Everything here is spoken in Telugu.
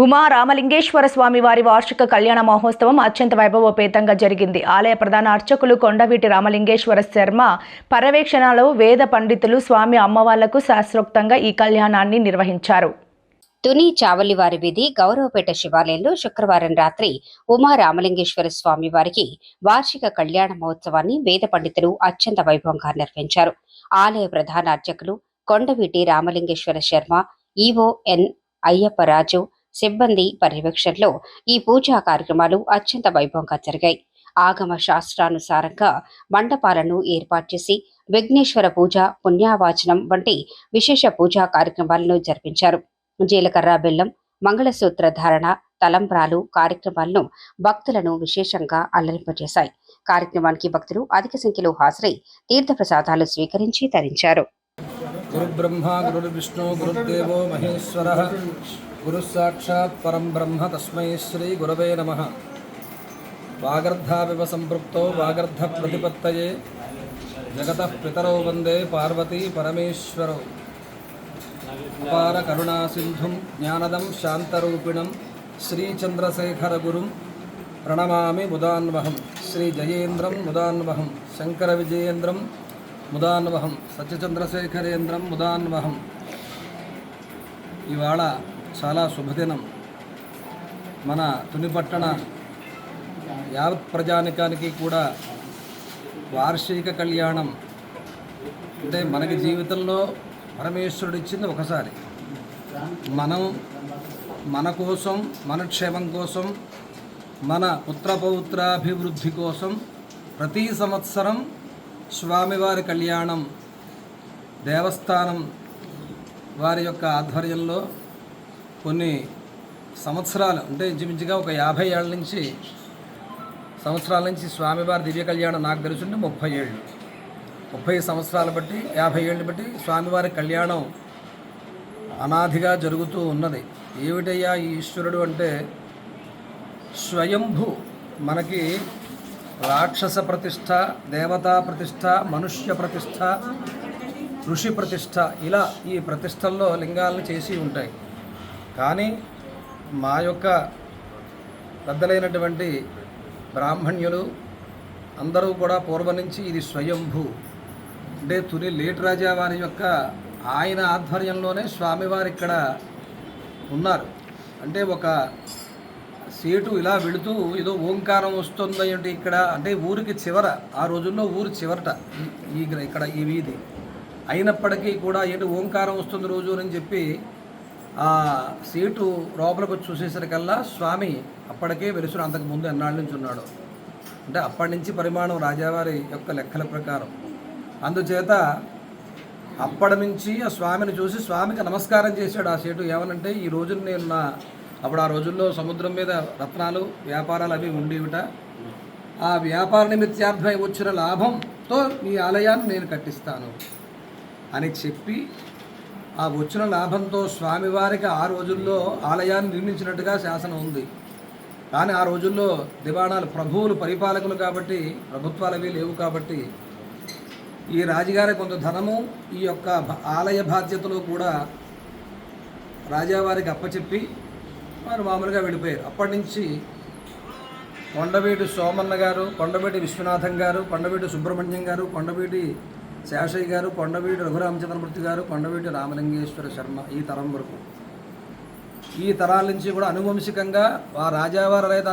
ఉమా రామలింగేశ్వర స్వామి వారి వార్షిక కళ్యాణ మహోత్సవం అత్యంత వైభవోపేతంగా జరిగింది. ఆలయ ప్రధాన అర్చకులు కొండవీటి రామలింగేశ్వర శర్మ పర్యవేక్షణలో వేద పండితులు స్వామి అమ్మవార్లకు శాస్త్రోక్తంగా ఈ కళ్యాణాన్ని నిర్వహించారు. తుని చావలివారి వీధి గౌరవపేట శివాలయంలో శుక్రవారం రాత్రి ఉమా రామలింగేశ్వర స్వామి వారికి వార్షిక కళ్యాణ మహోత్సవాన్ని వేద పండితులు అత్యంత వైభవంగా నిర్వహించారు. ఆలయ ప్రధాన అర్చకులు కొండవీటి రామలింగేశ్వర శర్మ ఈవో ఎన్ అయ్యప్పరాజు సిబ్బంది పర్యవేక్షణలో ఈ పూజా కార్యక్రమాలు అత్యంత వైభవంగా జరిగాయి. ఆగమ శాస్త్రానుసారంగా మండపాలను ఏర్పాటు చేసి విఘ్నేశ్వర పూజ పుణ్యావాచనం వంటి విశేష పూజా కార్యక్రమాలను జరిపించారు. జీలకర్ర బెల్లం మంగళసూత్ర ధారణ తలంబ్రాలు కార్యక్రమాలను భక్తులను విశేషంగా అల్లరింపజేశాయి కార్యక్రమానికి భక్తులు అధిక సంఖ్యలో హాజరై తీర్థప్రసాదాలు స్వీకరించి తరించారు. గురు విష్ణు గురుదేవో మహేశ్వర. గురుసాక్షాత్ పరం బ్రహ్మ తస్మై శ్రీ గురవే నమ వాగర్ధావివ సంపృక్తో వాగర్ధ ప్రతిపత్తయే జగత పితరో వందే పార్వతీ పరమేశ్వరౌ అపార కరుణా సింధుం జ్ఞానదం శాంతరూపిణం శ్రీచంద్రశేఖరగురుం ప్రణమామి ముదాన్వహం శ్రీ జయేంద్రం ముదాన్వహం శంకర విజయేంద్రం ముదాన్వహం సత్యచంద్రశేఖరేంద్రం ముదాన్వహం ఇవాళ చాలా శుభదినం. మన తునిపట్టణ యావత్ ప్రజానికానికి కూడా వార్షిక కళ్యాణం అంటే మనకి జీవితంలో పరమేశ్వరుడు ఇచ్చింది ఒకసారి. మనం మన కోసం మన క్షేమం కోసం మన పుత్రపౌత్రాభివృద్ధి కోసం ప్రతి సంవత్సరం స్వామివారి కళ్యాణం దేవస్థానం వారి యొక్క ఆధ్వర్యంలో కొన్ని సంవత్సరాలు అంటే ఇంచుమించుగా ఒక యాభై ఏళ్ళ నుంచి సంవత్సరాల నుంచి స్వామివారి దివ్య కళ్యాణం నాకు తెలుసుంటే ముప్పై ఏళ్ళు. ముప్పై సంవత్సరాలు బట్టి యాభై ఏళ్ళు బట్టి స్వామివారి కళ్యాణం అనాదిగా జరుగుతూ ఉన్నది. ఏమిటయ్యా ఈ ఈశ్వరుడు అంటే? స్వయంభు మనకి రాక్షస ప్రతిష్ట దేవతా ప్రతిష్ట మనుష్య ప్రతిష్ట ఋషి ప్రతిష్ట ఇలా ఈ ప్రతిష్టల్లో లింగాలను చేసి ఉంటాయి. కానీ మా యొక్క పెద్దలైనటువంటి బ్రాహ్మణ్యులు అందరూ కూడా పూర్వం నుంచి ఇది స్వయంభూ. అంటే తుని లేట్ రాజా వారి యొక్క ఆయన ఆధ్వర్యంలోనే స్వామివారు ఇక్కడ ఉన్నారు. అంటే ఒక సీటు ఇలా వెళుతూ ఏదో ఓంకారం వస్తుంది ఇక్కడ? అంటే ఊరికి చివర ఆ రోజుల్లో ఊరు చివరట ఈ- ఇక్కడ ఈ వీధి. అయినప్పటికీ కూడా ఏంటి ఓంకారం వస్తుంది రోజు అని చెప్పి ఆ సీటు లోపలికి వచ్చి చూసేసరికల్లా స్వామి అప్పటికే వెలుసును అంతకుముందు ఎన్నాళ్ళ నుంచి ఉన్నాడు? అంటే అప్పటి నుంచి పరిమాణం రాజావారి యొక్క లెక్కల ప్రకారం. అందుచేత అప్పటి నుంచి ఆ స్వామిని చూసి స్వామికి నమస్కారం చేశాడు ఆ సీటు. ఏమనంటే ఈ రోజు నేను నా అప్పుడు ఆ రోజుల్లో సముద్రం మీద రత్నాలు వ్యాపారాలు అవి ఉండేవిట. ఆ వ్యాపార నిమిత్యార్థమై వచ్చిన లాభంతో ఈ ఆలయాన్ని నేను కట్టిస్తాను అని చెప్పి ఆ వచ్చిన లాభంతో స్వామివారికి ఆ రోజుల్లో ఆలయాన్ని నిర్మించినట్టుగా శాసనం ఉంది. కానీ ఆ రోజుల్లో దివాణాలు ప్రభువులు పరిపాలకులు కాబట్టి ప్రభుత్వాలు లేవు కాబట్టి ఈ రాజుగారి కొంత ధనము ఈ యొక్క భ- ఆలయ బాధ్యతలు కూడా రాజావారికి అప్పచెప్పి వారు మామూలుగా వెళ్ళిపోయారు. అప్పటి నుంచి కొండవీటి సోమన్న గారు కొండవీటి విశ్వనాథం గారు కొండవీటి సుబ్రహ్మణ్యం గారు కొండవీటి శేషయ్య గారు కొండవీటి రఘురామచంద్రమూర్తి గారు కొండవీటి రామలింగేశ్వర శర్మ ఈ తరం వరకు. ఈ తరాల నుంచి కూడా అనువంశికంగా ఆ రాజావారి రైతు